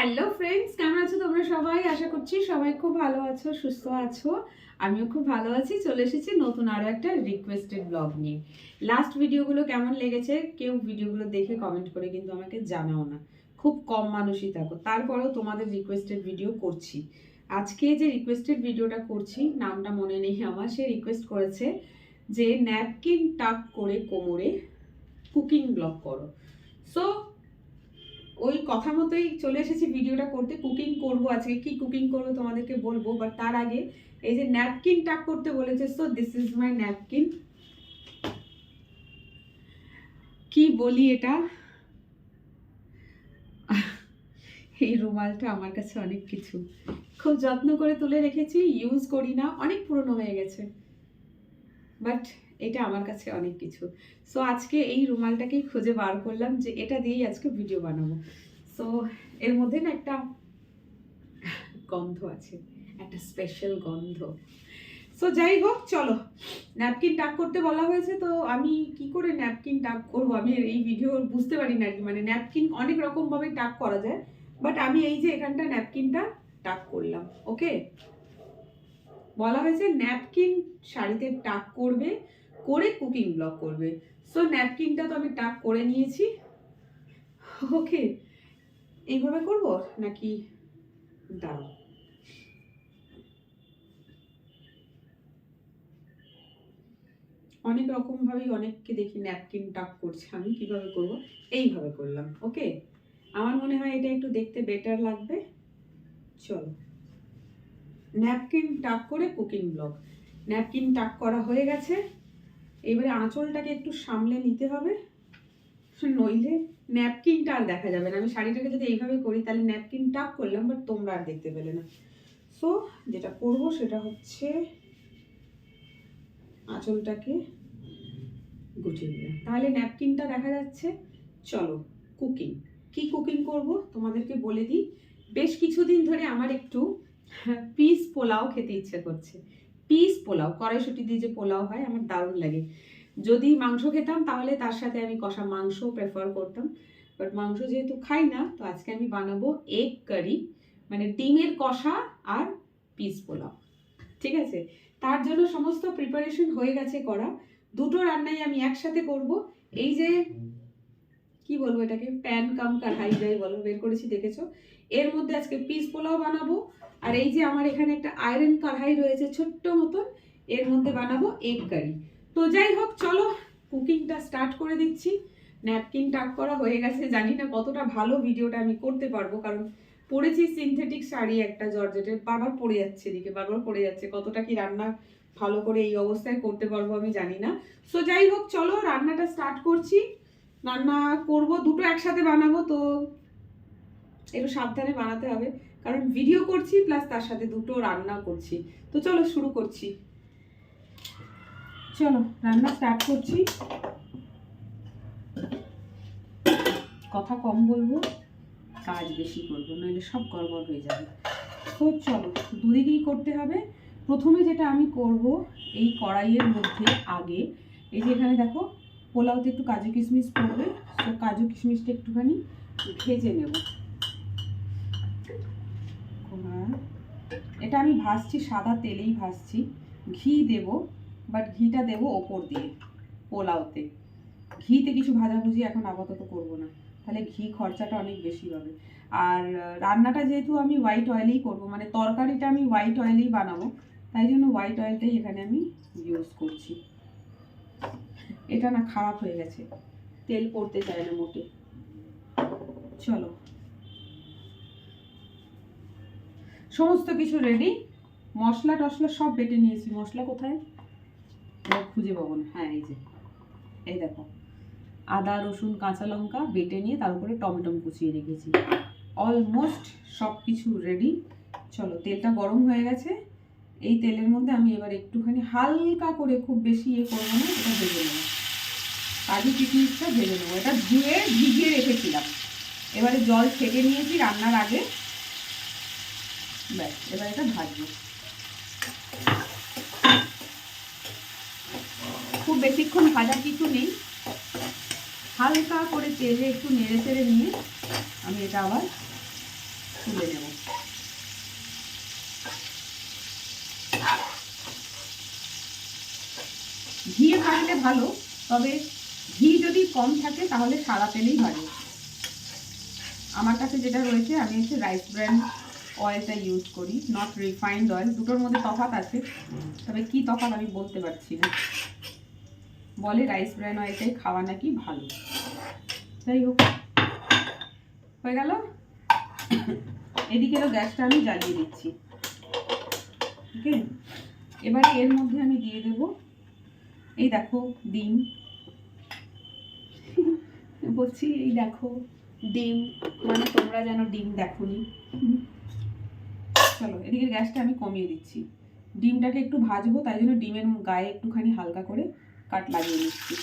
Hello friends কেমন আছো তোমরা সবাই? আশা করছি সবাই খুব ভালো আছো, সুস্থ আছো। আমিও খুব ভালো আছি। চলে এসেছি নতুন আরও একটা রিকোয়েস্টেড ব্লগ নিয়ে। লাস্ট ভিডিওগুলো কেমন লেগেছে? কেউ ভিডিওগুলো দেখে কমেন্ট করে কিন্তু আমাকে জানাও না। খুব কম মানুষই থাকো। তারপরেও তোমাদের রিকোয়েস্টেড ভিডিও করছি। আজকে যে রিকোয়েস্টেড ভিডিওটা করছি, নামটা মনে নেই আমার। সে রিকোয়েস্ট করেছে যে ন্যাপকিন টাক করে কোমরে কুকিং ব্লগ করো। সো ওই কথা মতোই চলে এসেছি ভিডিওটা করতে কুকিং করব আজকে। কি কুকিং করব তোমাদেরকে বলব বাট তার আগে এই যে ন্যাপকিন টাক করতে বলেছে so this is my napkin কি বলি এটা? এই রুমালটা আমার কাছে অনেক কিছু। খুব যত্ন করে তুলে রেখেছি ইউজ করি না, অনেক পুরনো হয়ে গেছে। বাট এটা আমার কাছে অনেক কিছু। সো আজকে এই রুমালটাকেই খুঁজে বার করলাম যে এটা দিয়েই আজকে ভিডিও বানাবো। সো এর মধ্যে না একটা গন্ধ আছে, একটা স্পেশাল গন্ধ। সো যাই হোক, চলো। ন্যাপকিন টাক করতে বলা হয়েছে, তো আমি কি করে ন্যাপকিন টাক করব? আমি এই ভিডিও বুঝতে পারি না আর কি। মানে ন্যাপকিন অনেক রকমভাবে টাক করা যায় বাট আমি এই যে এখানটা ন্যাপকিনটা টাক করলাম ওকে বলা হয়েছে ন্যাপকিন শাড়িতে টাক করবে করে কুকিং ব্লগ করবে। সো ন্যাপকিনটা তো আমি টাক করে নিয়েছি। ওকে এইভাবে করব নাকি দাঁড়াও? অনেক রকমভাবেই অনেককে দেখি ন্যাপকিন টাক করছে। আমি কীভাবে করব? এইভাবে করলাম। ওকে আমার মনে হয় এটা একটু দেখতে বেটার লাগবে। চলো। ন্যাপকিন টাক করে কুকিং ব্লগ ন্যাপকিন টাক করা হয়ে গেছে। এবারে আঁচলটাকে একটু সামলে নিতে হবে। নইলে ন্যাপকিনটা আর দেখা যাবে না। আমি শাড়িটাকে যদি এইভাবে করি, তাহলে ন্যাপকিন টাক করলাম বাট তোমরা আর দেখতে পেলে না। সো যেটা করব সেটা হচ্ছে আঁচলটাকে গুটিয়ে দিলাম তাহলে ন্যাপকিনটা দেখা যাচ্ছে। চলো কুকিং কি কুকিং করব? তোমাদেরকে বলে দিই। বেশ কিছুদিন ধরে আমার একটু পিস পোলাও খেতে ইচ্ছে করছে। পিস পোলাও, কড়াইশুটি দিয়ে যে পোলাও হয়, আমার দারুণ লাগে। যদি মাংস খেতাম, তাহলে তার সাথে আমি কষা মাংস প্রেফার করতাম। বাট মাংস যেহেতু খাই না, তো আজকে আমি বানাবো এগ কারি মানে ডিমের কষা আর পিস পোলাও। ঠিক আছে? তার জন্য সমস্ত প্রিপারেশন হয়ে গেছে করা। দুটো রান্নাই আমি একসাথে করব। এই যে, কি বলব এটাকে? প্যান কাম কারহাই যাই বলো, বের করেছি, দেখেছ? এর মধ্যে আজকে পিস পোলাও বানাবো। আর এই যে আমার এখানে একটা আয়রন কড়াই রয়েছে ছোট্ট মতন, এর মধ্যে বানাবো এগ কারি তো যাই হোক, চলো কুকিংটা স্টার্ট করে দিচ্ছি। ন্যাপকিন টাক করা হয়ে গেছে, জানি না কতটা ভালো ভিডিওটা আমি করতে পারব, কারণ পরেছি সিনথেটিক শাড়ি একটা জর্জেটের, বারবার পড়ে যাচ্ছে এদিকে, বারবার পড়ে যাচ্ছে, কতটা কি রান্না ভালো করে এই অবস্থায় করতে পারব আমি জানি না। সো যাই হোক, চলো, রান্নাটা স্টার্ট করছি। রান্না করব, দুটো একসাথে বানাবো, তো একটু সাবধানে বানাতে হবে। কারণ ভিডিও করছি প্লাস তার সাথে দুটো রান্না করছি। তো চলো শুরু করছি। চলো, রান্না স্টার্ট করছি। কথা কম বলব, কাজ বেশি করব, নইলে সব গড়বড় হয়ে যাবে। তো চলো দুদিকেই করতে হবে। প্রথমে যেটা আমি করব, এই কড়াইয়ের মধ্যে আগে, এই যে এখানে দেখো, পোলাওতে একটু কাজু কিশমিশ পড়বে। তো কাজু কিশমিশটা একটুখানি ভেজে নেব। এটা আমি ভাজছি, সাদা তেলেই ভাজছি। ঘি দেব বাট ঘিটা দেব ওপর দিয়ে, পোলাওতে। ঘিতে কিছু ভাজাভুজি এখন আপাতত করব না, তাহলে ঘি খরচাটা অনেক বেশি হবে। আর রান্নাটা যেহেতু আমি হোয়াইট অয়েলেই করব মানে তরকারিটা আমি হোয়াইট অয়েলেই বানাবো, তাই জন্য হোয়াইট অয়েলটাই এখানে আমি ইউজ করছি। এটা না খারাপ হয়ে গেছে, তেল পড়তে চায় না মোটে। চলো। সমস্ত কিছু রেডি মশলা টশলা সব বেটে নিয়েছি। মশলা কোথায়? খুঁজে পাবো না। হ্যাঁ এই যে। এই দেখো। আদা, রসুন, কাঁচা লঙ্কা বেটে নিয়ে তার উপরে টমেটো কুচিয়ে রেখেছি। অলমোস্ট সব কিছু রেডি চলো, তেলটা গরম হয়ে গেছে। এই তেলের মধ্যে আমি এবার একটুখানি হালকা করে খুব বেশি ইয়ে করব না, এটা ভেজে নেব। কাজু কিশমিশটা ভেজে নেব। এটা ধুয়ে ভিজিয়ে রেখেছিলাম। এবারে জল ছেঁকে নিয়েছি রান্নার আগে। ব্যাস, এবার এটা ভাজবো। খুব বেশিক্ষণ ভাজার কিছু নেই। হালকা করে তেলে একটু নেড়ে চেড়ে নিয়ে আমি এটা আবার তুলে নেব। ঘি ভাজলে ভালো, তবে ঘি যদি কম থাকে তাহলে সাদা তেলেই ভাজে আমার কাছে যেটা রয়েছে, আমি হচ্ছে রাইস ব্র্যান অয়েলটা ইউজ করি নট রিফাইন্ড অয়েল দুটোর মধ্যে তফাত আছে। তবে কি তফাত আমি বলতে পারছি না। বলে রাইস ব্র্যান অয়েলটাই খাওয়া নাকি ভালো। যাই হোক, হয়ে গেল? এদিকেরও গ্যাসটা আমি জ্বালিয়ে দিচ্ছি। ওকে? এবারে এর মধ্যে আমি দিয়ে দেব, এই দেখো ডিম। বলছি, এই দেখো ডিম মানে তোমরা যেন ডিম দেখোনি। চলো এদিকে গ্যাসটা আমি কমিয়ে দিচ্ছি। ডিমটাকে একটু ভাজবো, তাই জন্য ডিমের গায়ে একটুখানি হালকা করে কাট লাগিয়ে নিচ্ছি।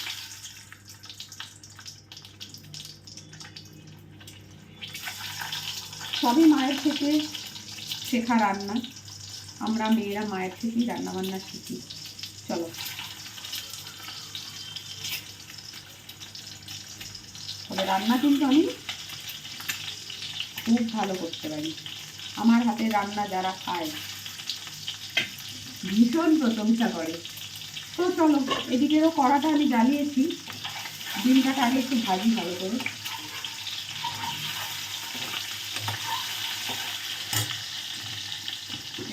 সবই মায়ের থেকে শেখা রান্না। আমরা মেয়েরা মায়ের থেকেই রান্না বান্না শিখি। চলো। রান্না কিন্তু আমি খুব ভালো করতে পারি। আমার হাতে রান্না যারা খায়। ভীষণ প্রশংসা করে। তো চলো, এদিকেরও কড়াটা আমি জ্বালিয়েছি। ডিমটাকে আগে একটু ভাজি ভালো করে।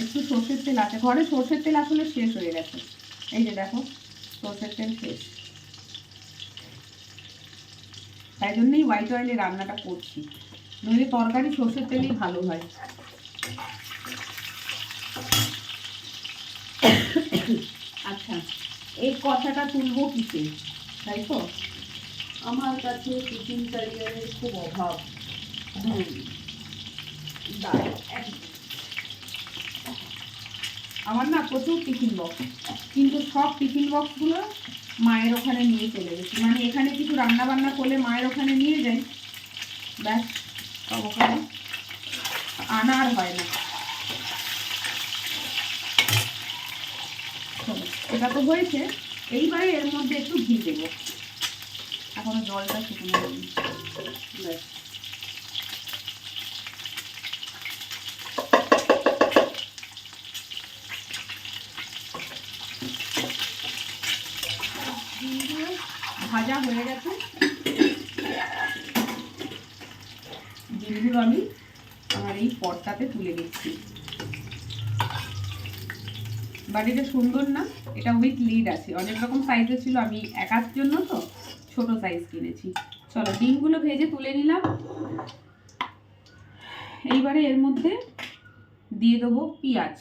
একটু সর্ষের তেল আছে। ঘরে সর্ষের তেল আসলে শেষ হয়ে গেছে। এই যে দেখো, সর্ষের তেল শেষ। তাই জন্যই হোয়াইট অয়েলে রান্নাটা করছি। নইলে তরকারি সর্ষের তেলেই ভালো হয়। আচ্ছা এই কথাটা তুলবো কিসে? তাই তো? আমার কাছে ক্যারিয়ারের খুব অভাব। আমার না প্রচুর টিফিন বক্স কিন্তু সব টিফিন বক্সগুলো মায়ের ওখানে নিয়ে চলে গেছি। মানে এখানে কিছু রান্না বান্না করলে মায়ের ওখানে নিয়ে যাই ব্যাস ওখানে আনা আর হয় না। এটা তো হয়েছে। এইবারে এর মধ্যে একটু ঘি দেবো। এখনও জলটা শুকনো হয়নি। ভাজা হয়ে গেছে। ডিমগুলো আমি আমার এই পটটাতে তুলে দিচ্ছি বাট এটা সুন্দর না, এটা উইথ লিড আছে। অনেক রকম সাইজের ছিল, আমি একার জন্য তো ছোট সাইজ কিনেছি। চলো, ডিমগুলো ভেজে তুলে নিলাম। এইবারে এর মধ্যে দিয়ে দেবো পেঁয়াজ।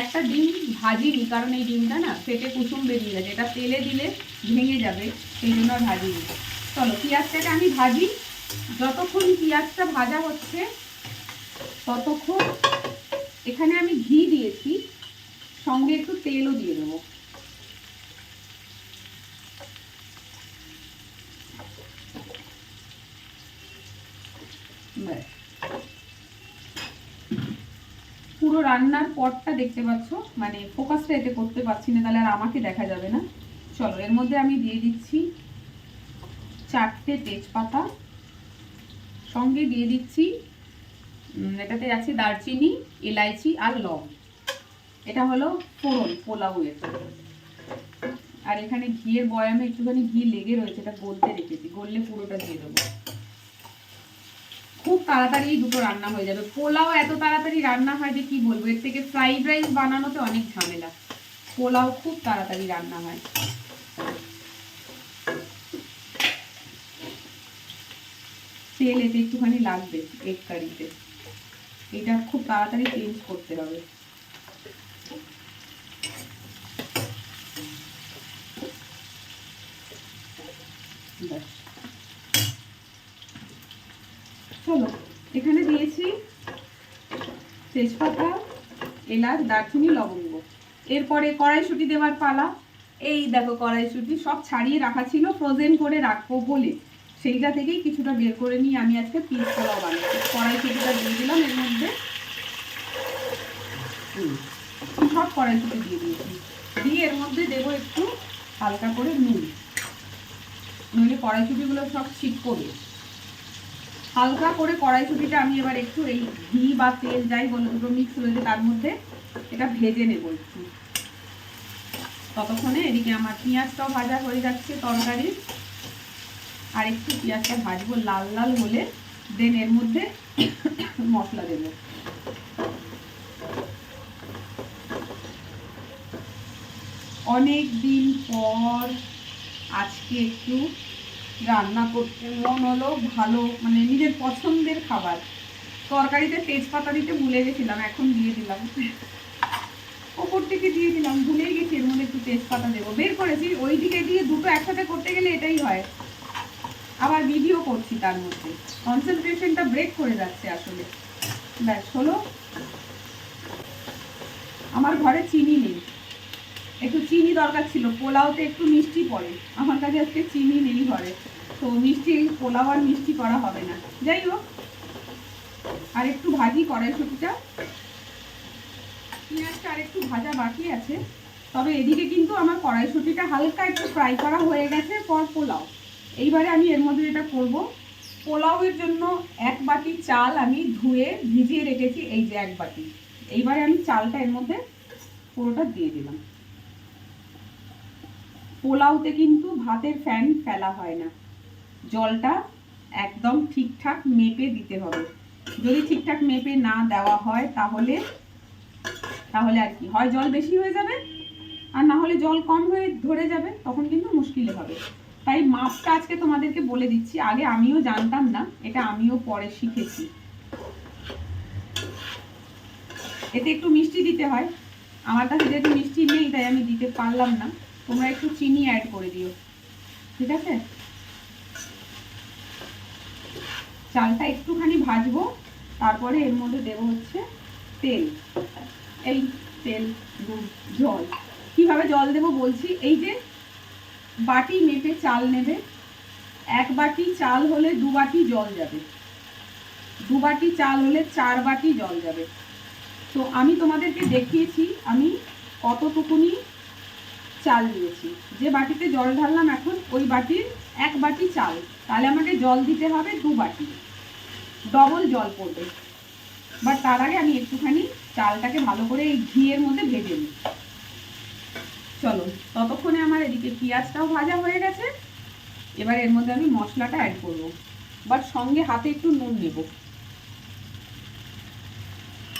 একটা ডিম ভাজিনি, কারণ এই ডিমটা না ফেটে কুসুম বেরিয়ে গেছে। এটা তেলে দিলে ভেঙে যাবে। সেই জন্য ভাজিনি চলো, পেঁয়াজটাকে আমি ভাজি। যতক্ষণ পেঁয়াজটা ভাজা হচ্ছে, ততক্ষণ এখানে আমি ঘি দিয়েছি। সঙ্গে একটু তেলও দিয়ে দেবো। পুরো রান্নার পরটা দেখতে পাচ্ছ? মানে ফোকাসটা এতে করতে পারছি না, তাহলে আর আমাকে দেখা যাবে না। চলো, এর মধ্যে আমি দিয়ে দিচ্ছি চারটে তেজপাতা। সঙ্গে দিয়ে দিচ্ছি এটাতে আছে দারচিনি, এলাইচি আর লং। এটা হলো ফোড়ন পোলাউয়ের আর এখানে ঘিয়ের বয়ামে একটুখানি ঘি লেগে রয়েছে, এটা গলতে রেখেছি। গললে পুরোটা দিয়ে দেবো। খুব তাড়াতাড়ি দুটো রান্না হয়ে যাবে। পোলাও এত তাড়াতাড়ি রান্না হয় যে কি বলব? এর থেকে ফ্রাইড রাইস বানানোতে অনেক ঝামেলা। পোলাও খুব তাড়াতাড়ি রান্না হয়। তেল এতে একটুখানি লাগবে এগ কারিতে এটা খুব তাড়াতাড়ি চেঞ্জ করতে হবে। চলো, এখানে দিয়েছি তেজপাতা, এলাচ, দারচিনি, লবঙ্গ। এরপরে কড়াইশুঁটি দেওয়ার পালা। এই দেখো কড়াইশুঁটি সব ছাড়িয়ে রাখা ছিল ফ্রোজেন করে রাখব বলে। সেইটা থেকেই কিছুটা বের করে নিয়ে আমি আজকে পিস পোলাও কড়াই কড়াইশুঁটিটা দিয়ে দিলাম এর মধ্যে। সব কড়াইশুঁটি দিয়ে দিয়েছি। দিয়ে এর মধ্যে দেবো একটু হালকা করে নুন। নইলে কড়াইশুটিগুলো সব ছিটকবে। হালকা করে কড়াইশুটিটা আমি এবার একটু এই ঘি বা তেল যাই বলো দুটো মিক্স হয়েছে তার মধ্যে এটা ভেজে নেব একটু। ততক্ষণে এদিকে আমার পেঁয়াজটাও ভাজা হয়ে যাচ্ছে তরকারি আর একটু পেঁয়াজটা ভাজবো লাল লাল হলে দেন এর মধ্যে মশলা দেবো। অনেক দিন পর আজকে একটু রান্না করতে মন হলো ভালো মানে নিজের পছন্দের খাবার। তরকারিতে তেজপাতা দিতে ভুলে গেছিলাম, এখন দিয়ে দিলাম। ওপর থেকে দিয়ে দিলাম, ভুলেই গেছি এর মধ্যে একটু তেজপাতা দেবো। বের করেছি ওই দিকে দিয়ে দুটো একসাথে করতে গেলে এটাই হয়। আবার ভিডিও করছি তার মধ্যে। কনসেন্ট্রেশনটা ব্রেক করে যাচ্ছে আসলে। ব্যাস, হলো? আমার ঘরে চিনি নেই। একটু চিনি দরকার ছিল, পোলাওতে একটু মিষ্টি পড়ে। আমার কাছে আজকে চিনি নেই ঘরে। তো মিষ্টি, পোলাও আর মিষ্টি করা হবে না। যাই হোক, আর একটু ভাজি কড়াইশুটিটা। পেঁয়াজটা আর একটু ভাজা বাকি আছে। তবে এদিকে কিন্তু আমার কড়াইশুটিটা হালকা একটু ফ্রাই করা হয়ে গেছে, পর পোলাও। এইবারে আমি এর মধ্যে যেটা করব, পোলাওয়ের জন্য এক বাটি চাল আমি ধুয়ে ভিজিয়ে রেখেছি, এই যে এক বাটি। এইবারে আমি চালটা এর মধ্যে পুরোটা দিয়ে দিলাম। পোলাওতে কিন্তু ভাতের ফ্যান ফেলা হয় না। জলটা একদম ঠিকঠাক মেপে দিতে হবে। যদি ঠিকঠাক মেপে না দেওয়া হয়, তাহলে তাহলে আর কি? হয় জল বেশি হয়ে যাবে, আর না হলে জল কম হয়ে ধরে যাবে, তখন কিন্তু মুশকিলে হবে। তাই মাপটা আজকে তোমাদেরকে বলে দিচ্ছি। আগে আমিও জানতাম না, এটা আমিও পরে শিখেছি। এতে একটু মিষ্টি দিতে হয়। আমার কাছে যেহেতু মিষ্টি নেই, তাই আমি দিতে পারলাম না। তোমরা একটু চিনি অ্যাড করে দিও। ঠিক আছে? চালটা একটুখানি ভাজবো, তারপরে এর মধ্যে দেবো হচ্ছে তেল। এই তেল জল। কীভাবে জল দেবো বলছি? এই যে বাটি মেপে চাল নেবে। এক বাটি চাল হলে দু বাটি জল যাবে। দু বাটি চাল হলে চার বাটি জল যাবে। তো আমি তোমাদেরকে দেখিয়েছি, আমি কতটুকুনি চাল দিয়েছি। যে বাটিতে জল ঢাললাম এখন, ওই বাটির এক বাটি চাল। তাহলে আমাকে জল দিতে হবে দু বাটি। ডবল জল পড়বে। বাট তার আগে আমি একটুখানি চালটাকে ভালো করে এই ঘিয়ের মধ্যে ভেজে নিই। চলো, ততক্ষণে আমার এদিকে পেঁয়াজটাও ভাজা হয়ে গেছে। এবার এর মধ্যে আমি মশলাটা অ্যাড করব। বাট সঙ্গে হাতে একটু নুন নেব।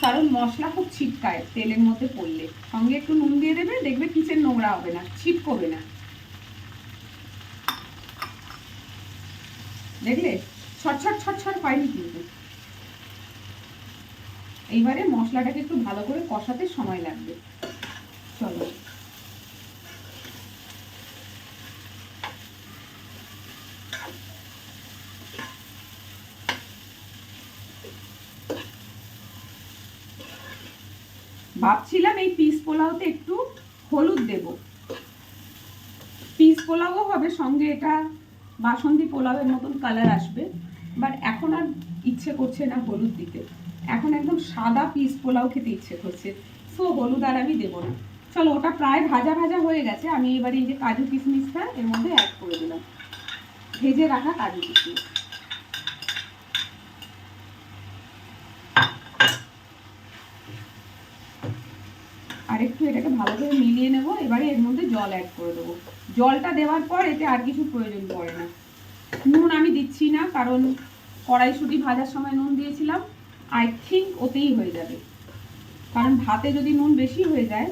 কারণ মশলা খুব ছিটকায় তেলের মধ্যে পড়লে। সঙ্গে একটু নুন দিয়ে দেবে, দেখবে কিচেন নোংরা হবে না, ছিটকবে না। দেখলে? ছটছট ছটছট পাইনি কিন্তু। এইবারে মশলাটাকে একটু ভালো করে কষাতে সময় লাগবে। চলো। ভাবছিলাম এই পিস পোলাওতে একটু হলুদ দেব। পিস পোলাও হবে, সঙ্গে এটা বাসন্তী পোলাওয়ের মতন কালার আসবে। বাট এখন আর ইচ্ছে করছে না হলুদ দিতে। এখন একদম সাদা পিস পোলাও খেতে ইচ্ছে করছে। সো হলুদ আর আমি দেবো না। চলো, ওটা প্রায় ভাজা ভাজা হয়ে গেছে। আমি এবারে এই যে কাজু কিশমিশটা এর মধ্যে অ্যাড করে দিলাম। ভেজে রাখা কাজু কিশমিশ। আর একটু এটাকে ভালো করে মিলিয়ে নেব, এবারে এর মধ্যে জল অ্যাড করে দেবো। জলটা দেওয়ার পর এতে আর কিছু প্রয়োজন পড়ে না। নুন আমি দিচ্ছি না, কারণ কড়াইশুটি ভাজার সময় নুন দিয়েছিলাম। আই থিঙ্ক ওতেই হয়ে যাবে। কারণ ভাতে যদি নুন বেশি হয়ে যায়,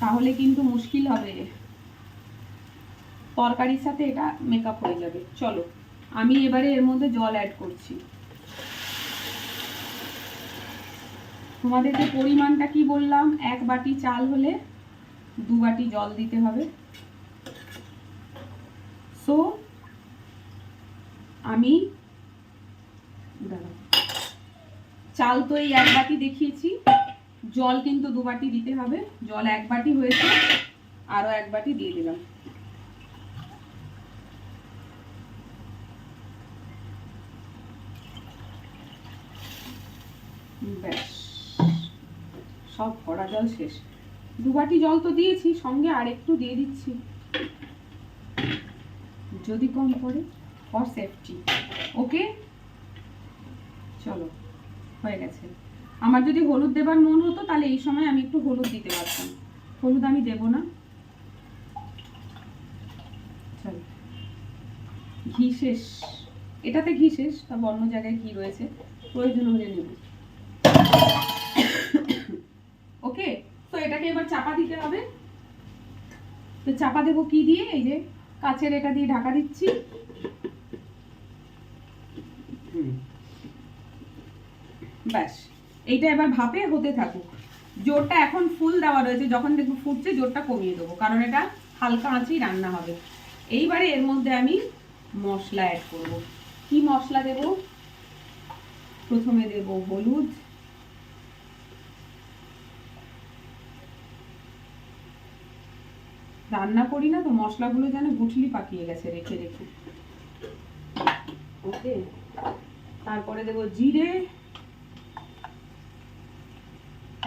তাহলে কিন্তু মুশকিল হবে। তরকারির সাথে এটা মেকআপ হয়ে যাবে। চলো, আমি এবারে এর মধ্যে জল অ্যাড করছি। তোমাদেরকে পরিমাণটা কি বললাম? এক বাটি চাল হলে দু বাটি জল দিতে হবে। সো আমি চাল তো এই এক বাটি দেখিয়েছি। জল কিন্তু দু বাটি দিতে হবে। জল এক বাটি হয়েছে আরও এক বাটি দিয়ে দিলাম। ব্যাস। সব ভরা জল শেষ। দু বাটি জল তো দিয়েছি, সঙ্গে আর একটু দিয়ে দিচ্ছি। যদি কম পড়ে ফর সেফটি ওকে? চলো, হয়ে গেছে। আমার যদি হলুদ দেবার মন হতো, তাহলে এই সময় আমি একটু হলুদ দিতে পারতাম। হলুদ আমি দেব না। চলো। ঘি শেষ। এটাতে ঘি শেষ তা অন্য জায়গায় ঘি রয়েছে। প্রয়োজন হলে নেব ওকে তো এটাকে এবার চাপা দিতে হবে তো চাপা দেবো কি দিয়ে? এই যে কাচের এটা দিয়ে ঢাকা দিচ্ছি। ব্যাস এইটা এবার ভাপে হতে থাকুক। জোরটা এখন ফুল দেওয়া রয়েছে যখন দেখব ফুটছে জোরটা কমিয়ে দেবো কারণ এটা হালকা আঁচেই রান্না হবে। এইবারে এর মধ্যে আমি মশলা অ্যাড করব। কি মশলা দেব? প্রথমে দেব হলুদ রান্না করি না তো মশলাগুলো যেন গুঠলি পাকিয়ে গেছে, রেখে রেখে। ওকে, তারপরে দেব জিরে,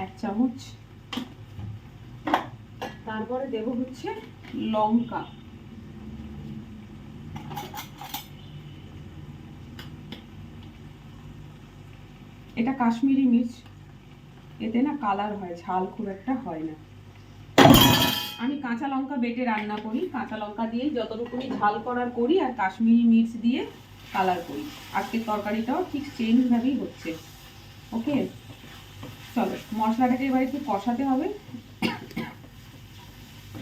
এক চামচ। তারপরে দেব হচ্ছে লঙ্কা। এটা কাশ্মীরি মির্চ, এতে না কালার হয়, ঝাল খুব একটা হয় না। আমি কাঁচা লঙ্কা বেটে রান্না করি। কাঁচা লঙ্কা দিয়ে যতটুকুনি ঝাল করার করি আর কাশ্মীরি মির্চ দিয়ে কালার করি। আজকের তরকারিটাও ঠিক সেম ভাবেই হচ্ছে। ওকে? চলো, মশলাটাকে এবার একটু কষাতে হবে।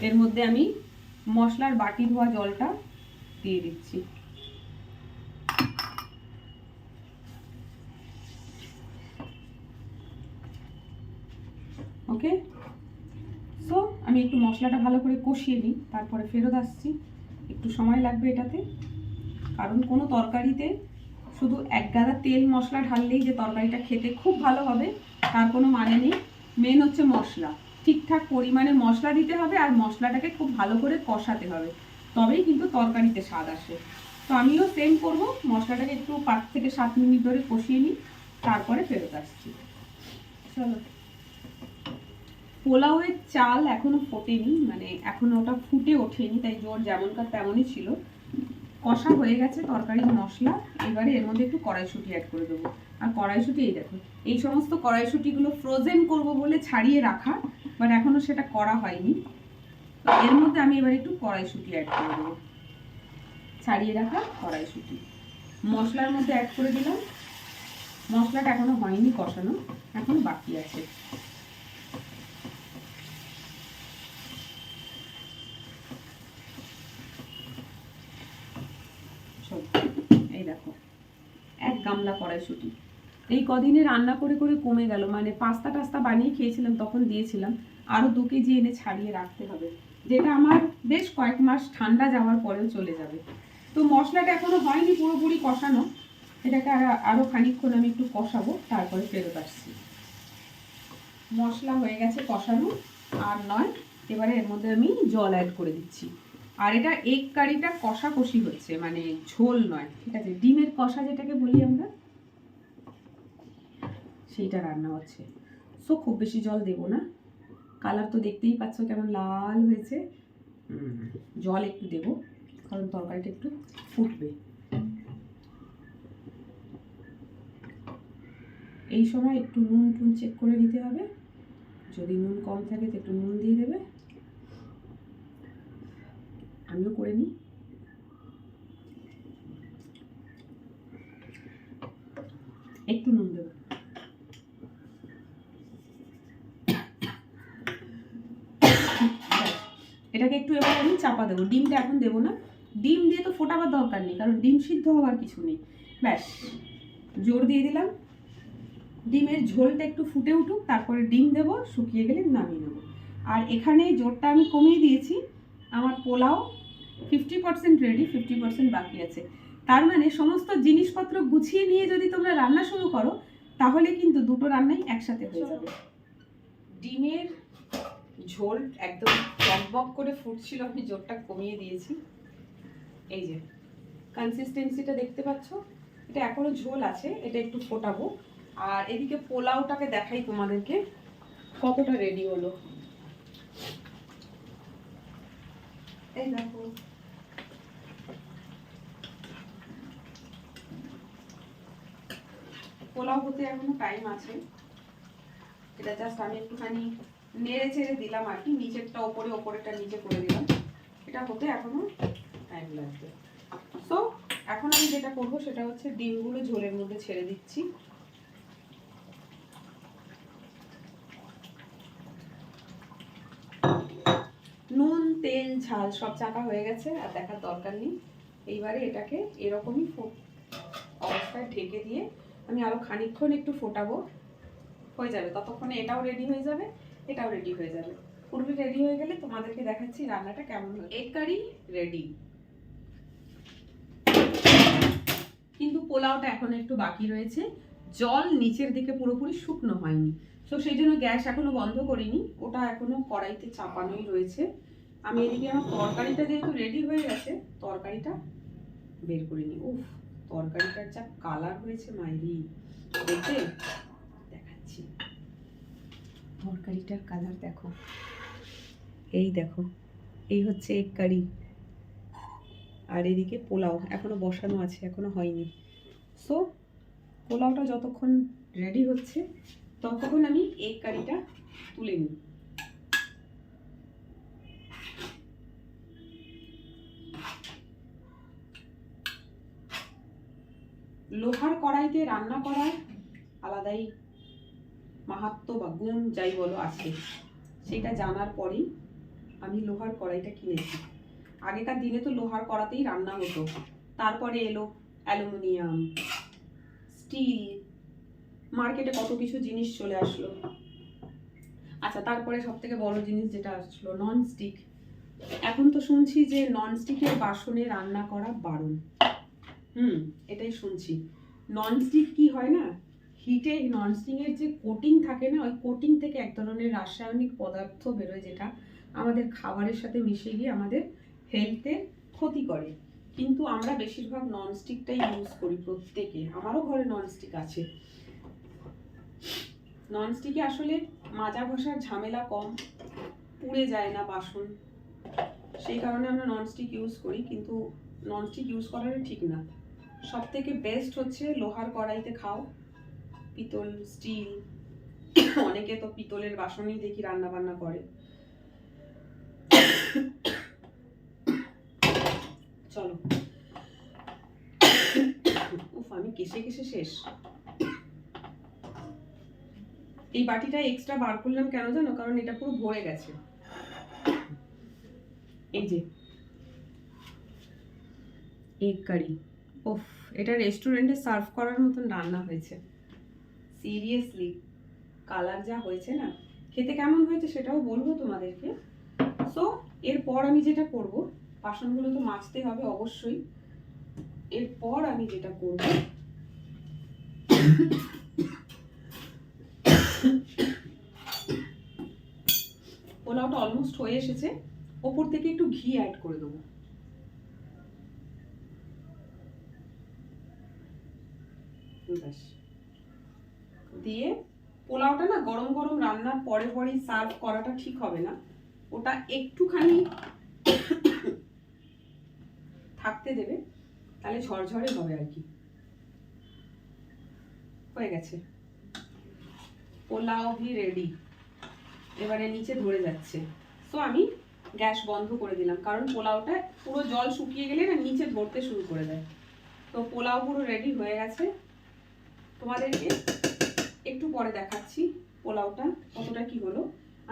এর মধ্যে আমি মশলার বাটি ধোয়া জলটা দিয়ে দিচ্ছি। ওকে? আমি একটু মশলাটা ভালো করে কষিয়ে নিই, তারপরে ফেরত আসছি। একটু সময় লাগবে এটাতে, কারণ কোনো তরকারিতে শুধু এক গাদা তেল মশলা ঢাললেই যে তরকারিটা খেতে খুব ভালো হবে, তার কোনো মানে নেই। মেন হচ্ছে মশলা। ঠিকঠাক পরিমাণে মশলা দিতে হবে আর মশলাটাকে খুব ভালো করে কষাতে হবে। তবেই কিন্তু তরকারিতে স্বাদ আসে। তো আমিও সেম করব, মশলাটাকে একটু পাঁচ থেকে সাত মিনিট ধরে কষিয়ে নিই, তারপরে ফেরত আসছি। চলো। পোলাওয়ের চাল এখনও ফোটেনি মানে এখনও ওটা ফুটে ওঠেনি, তাই জোর যেমনকার তেমনই ছিল। কষা হয়ে গেছে তরকারির মশলা, এবারে এর মধ্যে একটু কড়াইশুঁটি অ্যাড করে দেবো। আর কড়াইশুঁটি এই দেখো, এই সমস্ত কড়াইশুঁটিগুলো ফ্রোজেন করব বলে ছাড়িয়ে রাখা বাট এখনও সেটা করা হয়নি। তো এর মধ্যে আমি এবার একটু কড়াইশুঁটি অ্যাড করে দেবো। ছাড়িয়ে রাখা কড়াইশুঁটি। মশলার মধ্যে অ্যাড করে দিলাম। মশলাটা এখনও হয়নি কষানো, এখন বাকি আছে সব এই দেখো গামলা কড়াইশুঁটি। এই কদিনে রান্না করে করে কমে গেল। মানে পাস্তা টাস্তা বানিয়ে খেয়েছিলাম, তখন দিয়েছিলাম। আরও দু কেজি এনে ছাড়িয়ে রাখতে হবে, যেটা আমার বেশ কয়েক মাস ঠান্ডা যাওয়ার পরেও চলে যাবে। তো মশলাটা এখনও হয়নি পুরোপুরি কষানো। এটাকে আর- আরও খানিকক্ষণ আমি একটু কষাবো, তারপরে ফেরত আসছি। মশলা হয়ে গেছে কষানো, আর নয়, এবারে এর মধ্যে আমি জল অ্যাড করে দিচ্ছি। আর এটা এগ কারিটা কষাকষি হচ্ছে মানে ঝোল নয়, ঠিক আছে? ডিমের কষা যেটাকে বলি আমরা, সেইটা রান্না হচ্ছে। সো খুব বেশি জল দেব না। কালার তো দেখতেই পাচ্ছ কেমন লাল হয়েছে। জল একটু দেব, কারণ তরকারিটা একটু ফুটবে। এই সময় একটু নুন টুন চেক করে নিতে হবে। যদি নুন কম থাকে তো একটু নুন দিয়ে দেবে। আমিও করে নিই। একটু নুন দেবো। এটাকে একটু এবার আমি চাপা দেবো। ডিমটা এখন দেবো না। ডিম দিয়ে তো ফোটাবার দরকার নেই, কারণ ডিম সিদ্ধ হওয়ার কিছু নেই। ব্যাস, জোর দিয়ে দিলাম। ডিমের ঝোলটা একটু ফুটে উঠুক, তারপরে ডিম দেবো, শুকিয়ে গেলে নামিয়ে নেব। আর এখানে জোরটা আমি কমিয়ে দিয়েছি। আমার pulao fifty percent ready fifty percent বাকি আছে। তার মানে সমস্ত জিনিসপত্র গুছিয়ে নিয়ে যদি তোমরা রান্না শুরু করো, তাহলে কিন্তু দুটো রান্নাই একসাথে হয়ে যাবে। ডিমের ঝোল একদম টকবক করে ফুটছিল, আমি জোরটা কমিয়ে দিয়েছি। এই যে কনসিস্টেন্সিটা দেখতে পাচ্ছ? এটা এখনও ঝোল আছে, এটা একটু ফোটাবো। আর এদিকে পোলাওটাকে দেখাই তোমাদেরকে, কতটা রেডি হলো। পোলাও হতে এখনও টাইম আছে। এটা জাস্ট আমি একটুখানি নেড়ে ছেড়ে দিলাম আর কি, নিচেরটা ওপরে ওপরেটা নিচে করে দিলাম। এটা হতে এখনও টাইম লাগবে। সো এখন আমি যেটা করব সেটা হচ্ছে ডিমগুলো ঝোলের মধ্যে ছেড়ে দিচ্ছি। তেল, ঝাল সব চাকা হয়ে গেছে আর দেখার দরকার নেই। এইবারে এটাকে এরকমই অবস্থায় ঢেকে দিয়ে আমি আরও খানিকক্ষণ একটু ফোটাবো। হয়ে যাবে। ততক্ষণে এটাও রেডি হয়ে যাবে, এটাও রেডি হয়ে যাবে। পুরোপুরি রেডি হয়ে গেলে তোমাদেরকে দেখাচ্ছি রান্নাটা কেমন হয় এগ কারি রেডি কিন্তু পোলাওটা এখন একটু বাকি রয়েছে। জল নিচের দিকে পুরোপুরি শুকনো হয়নি। তো সেই জন্য গ্যাস এখনও বন্ধ করিনি। ওটা এখনও কড়াইতে চাপানোই রয়েছে। আমি এদিকে আমার তরকারিটা যেহেতু রেডি হয়ে গেছে, তরকারিটা বের করে নিই। উফ, তরকারিটার যা কালার হয়েছে মাইরি। দেখবে? দেখাচ্ছি। তরকারিটার কালার দেখো। এই দেখো, এই হচ্ছে এগ কারি আর এদিকে পোলাও, এখনও বসানো আছে, এখনও হয়নি। সো পোলাওটা যতক্ষণ রেডি হচ্ছে, ততক্ষণ আমি এগ কারিটা তুলে নিই। লোহার কড়াইতে রান্না করার আলাদাই মাহাত্ম বা গুণ যাই বলো আছে। সেটা জানার পরেই আমি লোহার কড়াইটা কিনেছি। আগেকার দিনে তো লোহার কড়াতেই রান্না হতো। তারপরে এলো অ্যালুমিনিয়াম, স্টিল, মার্কেটে কত কিছু জিনিস চলে আসলো। আচ্ছা তারপরে সব থেকে বড় জিনিস যেটা আসলো নন স্টিক এখন তো শুনছি যে নন স্টিকের বাসনে রান্না করা বারণ। হুম, এটাই শুনছি। ননস্টিক কি হয় না? হিটে নন স্টিকের যে কোটিং থাকে না, ওই কোটিং থেকে এক ধরনের রাসায়নিক পদার্থ বেরোয় যেটা আমাদের খাবারের সাথে মিশে গিয়ে আমাদের হেলথে ক্ষতি করে। কিন্তু আমরা বেশিরভাগ ননস্টিকটাই ইউজ করি প্রত্যেকে। আমারও ঘরে ননস্টিক আছে। নন স্টিকে আসলে মাজা ঘষার ঝামেলা কম, পুড়ে যায় না বাসন। সেই কারণে আমরা ননস্টিক ইউজ করি, কিন্তু ননস্টিক ইউজ করাটা ঠিক না। সব থেকে বেস্ট হচ্ছে লোহার কড়াইতে খাও। পিতল স্টিল অনেকে তো পিতলের বাসনেই দেখি রান্না বান্না করে। চলো। উফ, আমি কেসে কেসে শেষ। এই বাটিটা এক্সট্রা বার করলাম কেন জানো? কারণ এটা পুরো ভরে গেছে। এই যে। এগ কারি। ওফ এটা রেস্টুরেন্টে সার্ভ করার মতন রান্না হয়েছে। সিরিয়াসলি কালার যা হয়েছে না, খেতে কেমন হয়েছে সেটাও বলব তোমাদেরকে। সো এরপর আমি যেটা করব, বাসনগুলো তো মাজতে হবে অবশ্যই। এরপর আমি যেটা করব, পোলাওটা অলমোস্ট হয়ে এসেছে। ওপর থেকে একটু ঘি অ্যাড করে দেবো। ব্যাস। দিয়ে পোলাওটা না গরম গরম রান্নার পরে পরেই সার্ভ করাটা ঠিক হবে না। ওটা একটুখানি থাকতে দেবে, তাহলে ঝরঝরে হবে আর কি। হয়ে গেছে। পোলাও ভি রেডি। এবারে নিচে ধরে যাচ্ছে। সো আমি গ্যাস বন্ধ করে দিলাম, কারণ পোলাওটা পুরো জল শুকিয়ে গেলে না নিচে ধরতে শুরু করে দেয়। তো পোলাও পুরো রেডি হয়ে গেছে। তোমাদেরকে একটু পরে দেখাচ্ছি পোলাওটা, কতটা কি হলো।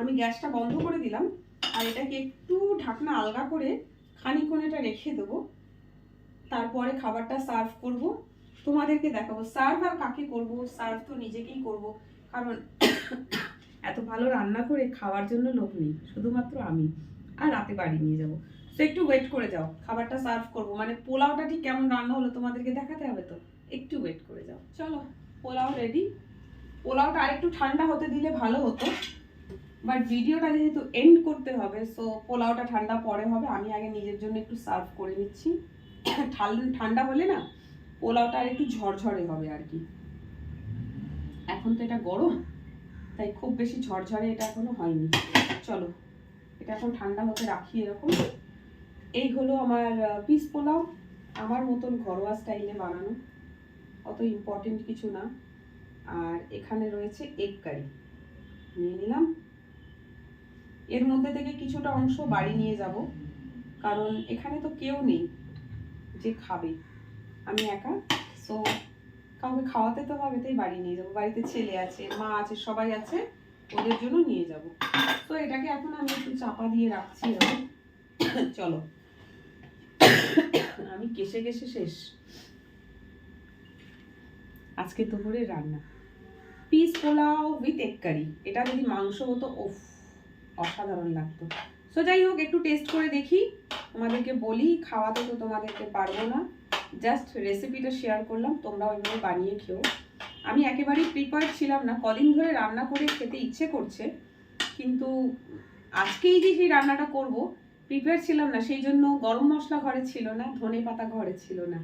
আমি গ্যাসটা বন্ধ করে দিলাম, আর এটাকে একটু ঢাকনা আলগা করে খানিক্ষণ এটা রেখে দেবো। তারপরে খাবারটা সার্ভ করব। তোমাদেরকে দেখাবো, সার্ভ আর কাকে করব, সার্ভ তো নিজেকেই করব, কারণ এত ভালো রান্না করে খাওয়ার জন্য লোক নেই, শুধুমাত্র আমি। আর রাতে বাড়ি নিয়ে যাব। তো একটু ওয়েট করে যাও, খাবারটা সার্ভ করব। মানে পোলাওটা ঠিক কেমন রান্না হলো তোমাদেরকে দেখাতে হবে তো? একটু ওয়েট করে যাও। চলো, পোলাও রেডি পোলাওটা আরেকটু ঠান্ডা হতে দিলে ভালো হতো। বাট ভিডিওটা যেহেতু এন্ড করতে হবে সো পোলাওটা ঠান্ডা পরে হবে। আমি আগে নিজের জন্য একটু সার্ভ করে নিচ্ছি। ঠান্ডা হলে না, পোলাওটা আর একটু ঝরঝরে হবে আর কি। এখন তো এটা গরম, তাই খুব বেশি ঝরঝরে এটা এখনও হয়নি। চলো, এটা এখন ঠান্ডা হতে রাখি এরকম। এই হলো আমার পিস পোলাও। আমার মতন ঘরোয়া স্টাইলে বানানো। অত ইম্পর্টেন্ট কিছু না। আর এখানে রয়েছে এগ কারি নিয়ে নিলাম। এর মধ্যে থেকে কিছুটা অংশ বাড়ি নিয়ে যাব। কারণ এখানে তো কেউ নেই যে খাবে। আমি একা সো কাউকে খাওয়াতে তো হবে, তাই বাড়ি নিয়ে যাব। বাড়িতে ছেলে আছে, মা আছে, সবাই আছে, ওদের জন্য নিয়ে যাব। তো এটাকে এখন আমি একটু চাপা দিয়ে রাখছি চলো। আমি কেসে কেসে শেষ। আজকে দুপুরে রান্না। Peas pulao with egg curry এটা যদি মাংস হতো ওফ অসাধারণ লাগতো। সো যাই হোক, একটু টেস্ট করে দেখি। তোমাদেরকে বলি, খাওয়াতে তো তোমাদেরকে পারব না। জাস্ট রেসিপিটা শেয়ার করলাম তোমরা ওইভাবে বানিয়ে খেও। আমি একেবারেই প্রিপেয়ার ছিলাম না। কদিন ধরে রান্না করে খেতে ইচ্ছে করছে, কিন্তু আজকেই যে সেই রান্নাটা করব প্রিপেয়ার ছিলাম না। সেই জন্য গরম মশলা ঘরে ছিল না, ধনে পাতা ঘরে ছিল না।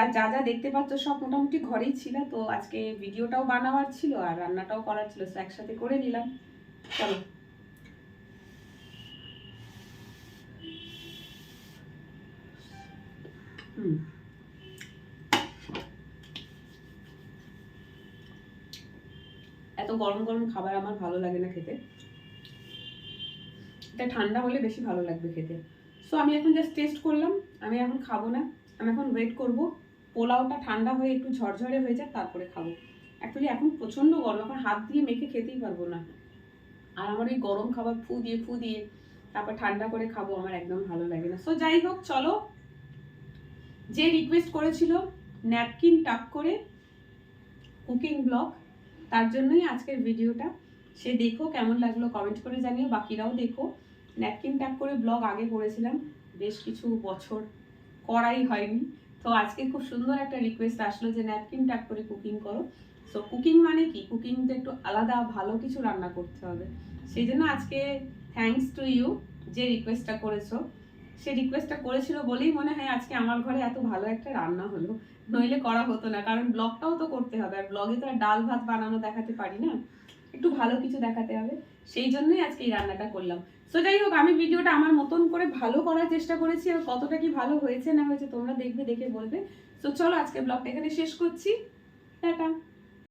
আর যা যা দেখতে পাচ্ছ সব মোটামুটি ঘরেই ছিল, তো আজকে ভিডিওটাও বানাবার ছিল আর রান্নাটাও করার ছিল তো একসাথে করে নিলাম। চলো। এত গরম গরম খাবার আমার ভালো লাগে না খেতে। এটা ঠান্ডা হলে বেশি ভালো লাগবে খেতে। সো আমি এখন জাস্ট টেস্ট করলাম, আমি এখন খাব না। আমি এখন ওয়েট করব। পোলাওটা ঠান্ডা হয়ে একটু ঝরঝরে হয়ে যাক, তারপরে খাব। অ্যাকচুয়ালি এখন প্রচণ্ড গরম, এখন হাত দিয়ে মেখে খেতেই পারব না। আর আমার ওই গরম খাবার ফু দিয়ে ফু দিয়ে, তারপর ঠান্ডা করে খাব, আমার একদম ভালো লাগে না। সো যাই হোক, চলো। যে রিকোয়েস্ট করেছিল ন্যাপকিন টাক করে কুকিং ব্লগ তার জন্যই আজকের ভিডিওটা সে দেখো কেমন লাগল কমেন্ট করে জানিও, বাকিরাও দেখো। ন্যাপকিন টাক করে ব্লগ আগে করেছিলাম, বেশ কিছু বছর করাই হয়নি। তো আজকে খুব সুন্দর একটা রিকোয়েস্ট আসলো যে ন্যাপকিন টাক করে কুকিং করো। সো কুকিং মানে কি? কুকিং তো একটু আলাদা ভালো কিছু রান্না করতে হবে। সেই জন্য আজকে থ্যাঙ্কস টু ইউ যে রিকোয়েস্টটা করেছ। সে রিকোয়েস্টটা করেছিল বলেই মনে হয় আজকে আমার ঘরে এত ভালো একটা রান্না হলো। নইলে করা হতো না, কারণ ব্লগটাও তো করতে হবে। আর ব্লগে তো আর ডাল ভাত বানানো দেখাতে পারি না। একটু ভালো কিছু দেখাতে হবে। সেই জন্যই আজকে এই রান্নাটা করলাম। সো যাই হোক, আমি ভিডিওটা আমার মতন করে ভালো করার চেষ্টা করেছি আর কতটা কি ভালো হয়েছে না হয়েছে তোমরা দেখবে, দেখে বলবে। তো চলো আজকে ব্লগটা এখানে শেষ করছি। টাটা।